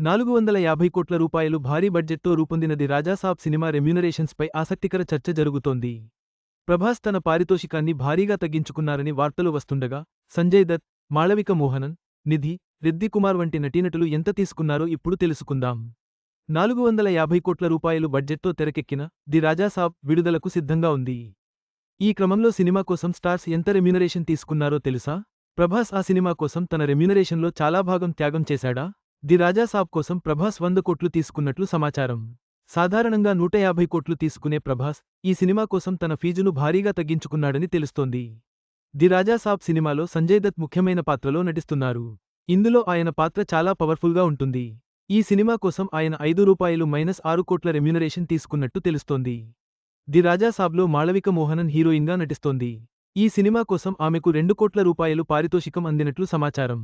నాలుగు వందల యాభై కోట్ల రూపాయలు భారీ బడ్జెట్తో రూపొందినది రాజాసాబ్ సినిమా రెమ్యూనరేషన్స్పై ఆసక్తికర చర్చ జరుగుతోంది. ప్రభాస్ తన పారితోషికాన్ని భారీగా తగ్గించుకున్నారని వార్తలు వస్తుండగా సంజయ్ దత్ మాళవిక మోహనన్ నిధి రిద్దికుమార్ వంటి నటీనటులు ఎంత తీసుకున్నారో ఇప్పుడు తెలుసుకుందాం. నాలుగు వందల యాభై కోట్ల రూపాయలు బడ్జెట్తో తెరకెక్కిన ది రాజాసాబ్ విడుదలకు సిద్ధంగా ఉంది. ఈ క్రమంలో సినిమా కోసం స్టార్స్ ఎంత రెమ్యూనరేషన్ తీసుకున్నారో తెలుసా? ప్రభాస్ ఆ సినిమా కోసం తన రెమ్యూనరేషన్లో చాలా భాగం త్యాగం చేశాడా? ది రాజాసాబ్ కోసం ప్రభాస్ వంద కోట్లు తీసుకున్నట్లు సమాచారం. సాధారణంగా నూట యాభై కోట్లు తీసుకునే ప్రభాస్ ఈ సినిమా కోసం తన ఫీజును భారీగా తగ్గించుకున్నాడని తెలుస్తోంది. ది రాజాసాబ్ సినిమాలో సంజయ్ దత్ ముఖ్యమైన పాత్రలో నటిస్తున్నారు. ఇందులో ఆయన పాత్ర చాలా పవర్ఫుల్గా ఉంటుంది. ఈ సినిమా కోసం ఆయన ఐదు రూపాయలు మైనస్ ఆరు కోట్ల రెమ్యునరేషన్ తీసుకున్నట్టు తెలుస్తోంది. ది రాజాసాబ్లో మాళవిక మోహనన్ హీరోయిన్గా నటిస్తోంది. ఈ సినిమా కోసం ఆమెకు రెండు కోట్ల రూపాయలు పారితోషికం అందినట్లు సమాచారం.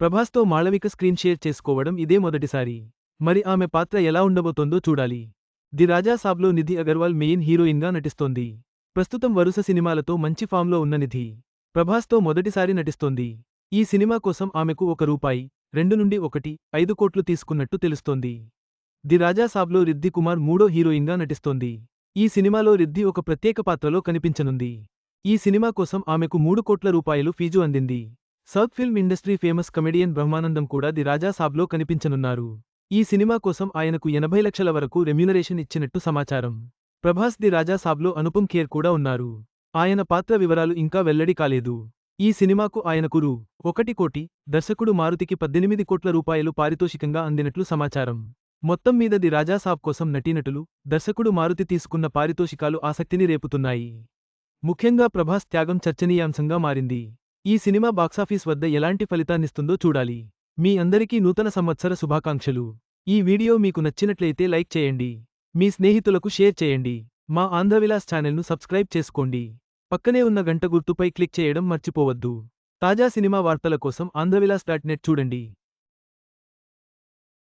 ప్రభాస్తో మాళవిక స్క్రీన్ షేర్ చేసుకోవడం ఇదే మొదటిసారి. మరి ఆమె పాత్ర ఎలా ఉండబోతోందో చూడాలి. ది రాజా సాబ్లో నిధి అగర్వాల్ మెయిన్ హీరోయిన్గా నటిస్తోంది. ప్రస్తుతం వరుస సినిమాలతో మంచి ఫామ్లో ఉన్న నిధి ప్రభాస్తో మొదటిసారి నటిస్తోంది. ఈ సినిమా కోసం ఆమెకు ఒక రూపాయి రెండు నుండి ఒకటి ఐదు కోట్లు తీసుకున్నట్టు తెలుస్తోంది. ది రాజా సాబ్లో రిద్ది కుమార్ మూడో హీరోయిన్గా నటిస్తోంది. ఈ సినిమాలో రిద్ది ఒక ప్రత్యేక పాత్రలో కనిపించనుంది. ఈ సినిమా కోసం ఆమెకు మూడు కోట్ల రూపాయలు ఫీజు అందింది. South film industry famous comedian Brahmanandam కూడా ది రాజా సాబ్లో కనిపించనున్నారు. ఈ సినిమా కోసం ఆయనకు ఎనభై లక్షల వరకు రెమ్యునరేషన్ ఇచ్చినట్టు సమాచారం. ప్రభాస్ ది రాజా సాబ్లో అనుపమ్ ఖేర్ కూడా ఉన్నారు. ఆయన పాత్ర వివరాలు ఇంకా వెల్లడి కాలేదు. ఈ సినిమాకు ఆయనకు రూ. ఒకటి కోటి దర్శకుడు మారుతికి పద్దెనిమిది కోట్ల రూపాయలు పారితోషికంగా అందినట్లు సమాచారం. మొత్తం మీద ది రాజా సాబ్ కోసం నటీనటులు దర్శకుడు మారుతి తీసుకున్న పారితోషికాలు ఆసక్తిని రేపుతున్నాయి. ముఖ్యంగా ప్రభాస్ త్యాగం చర్చనీయాంశంగా మారింది. ఈ సినిమా బాక్సాఫీస్ వద్ద ఎలాంటి ఫలితాన్నిస్తుందో చూడాలి. మీ అందరికీ నూతన సంవత్సర శుభాకాంక్షలు. ఈ వీడియో మీకు నచ్చినట్లయితే లైక్ చేయండి. మీ స్నేహితులకు షేర్ చేయండి. మా ఆంధ్రవిలాస్ ఛానల్ను సబ్స్క్రైబ్ చేసుకోండి. పక్కనే ఉన్న గంట గుర్తుపై క్లిక్ చేయడం మర్చిపోవద్దు. తాజా సినిమా వార్తల కోసం ఆంధ్రవిలాస్ డాట్ నెట్ చూడండి.